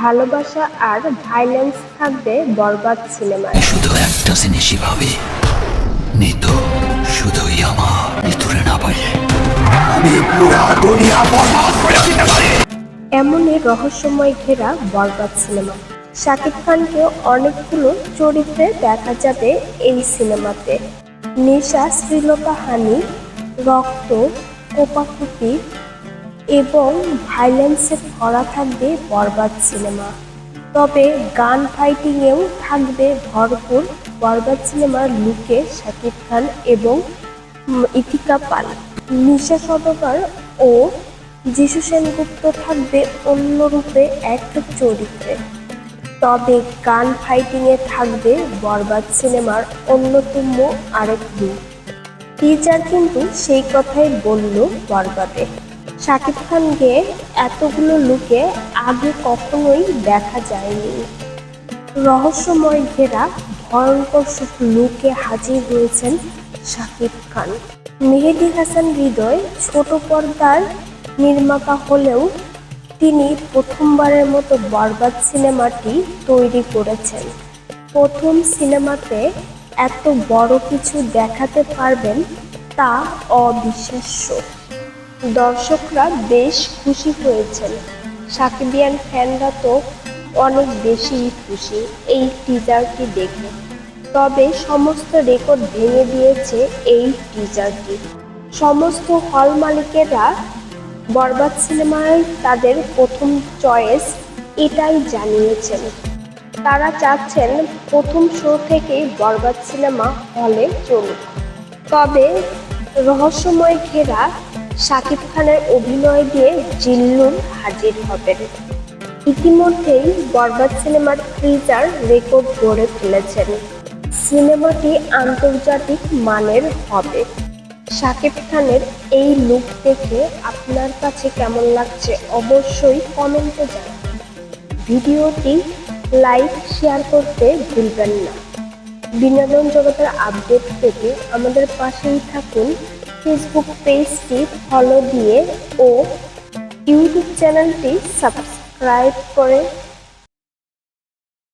ভালোবাসা আর ভাইলেন্স থাকবে বরবাদ সিনেমায়। শুধু একটা জিনিসই ভাবি নিতু শুধুই আমার। নিতুরে না পাইলে আমি পুরা দুনিয়া বরবাদ করে দিতে পারি। এমনই রহস্যময় ঘেরা বরবাদ সিনেমা। শাকিব খানকে অনেকগুলো চরিত্রে দেখা যাবে এই সিনেমাতে। নেশা শ্রীলতা হানি রক্ত কোপাকুপি এবং ভাইলেন্সে ভরা থাকবে বরবাদ সিনেমা। তবে গান ফাইটিংয়েও থাকবে ভরপুর বরবাদ সিনেমার লুকে শাকিব খান এবং ইথিকা পাল। নিশা সদকার ও যিশু সেনগুপ্ত থাকবে অন্য রূপে এক চরিত্রে। তবে গান ফাইটিংয়ে থাকবে বরবাদ সিনেমার অন্যতম আরেক রূপ। টিজার কিন্তু সেই কথাই বলল বরবাদে। শাকিব খানকে এতগুলো লুকে আগে কখনোই দেখা যায়নি। রহস্যময় ঘেরা, ভয়ঙ্কর সব লুকে হাজির হয়েছেন শাকিব খান। মেহেদি হাসান হৃদয় ছোট পর্দার নির্মাতা হলেও তিনি প্রথমবারের মতো বরবাদ সিনেমাটি তৈরি করেছেন। প্রথম সিনেমাতে এত বড় কিছু দেখাতে পারবেন তা অবিশ্বাস্য। দর্শকরা বেশ খুশি হয়েছেন। সাকিবিয়ান ফ্যানরা তো অনেক বেশি খুশি এই টিজারটি দেখে। তবে সমস্ত রেকর্ড ভেঙে দিয়েছে এই টিজারটি সমস্ত হল মালিকেরা বরবাদ সিনেমায় তাদের প্রথম চয়েস এটাই জানিয়েছেন। তারা চাচ্ছেন প্রথম শো থেকেই বরবাদ সিনেমা হলে চলুক। তবে রহস্যময় ঘেরা শাকিব খানের অভিনয় দিয়ে জিল্লুর হাজির হবেন। ইতিমধ্যেই বরবাদ সিনেমার ট্রিজার রেকর্ড গড়ে ফেলেছেন সিনেমাটি আন্তর্জাতিক মানের হবে। শাকিব খানের এই লুক দেখে আপনার কাছে কেমন লাগছে অবশ্যই কমেন্টে জানান। ভিডিওটি লাইক শেয়ার করতে ভুলবেন না। বিনোদন জগতের আপডেট পেতে আমাদের পাশেই থাকুন। ফেসবুক পেজটি ফলো দিয়ে ও ইউটিউব চ্যানেলটি সাবস্ক্রাইব করে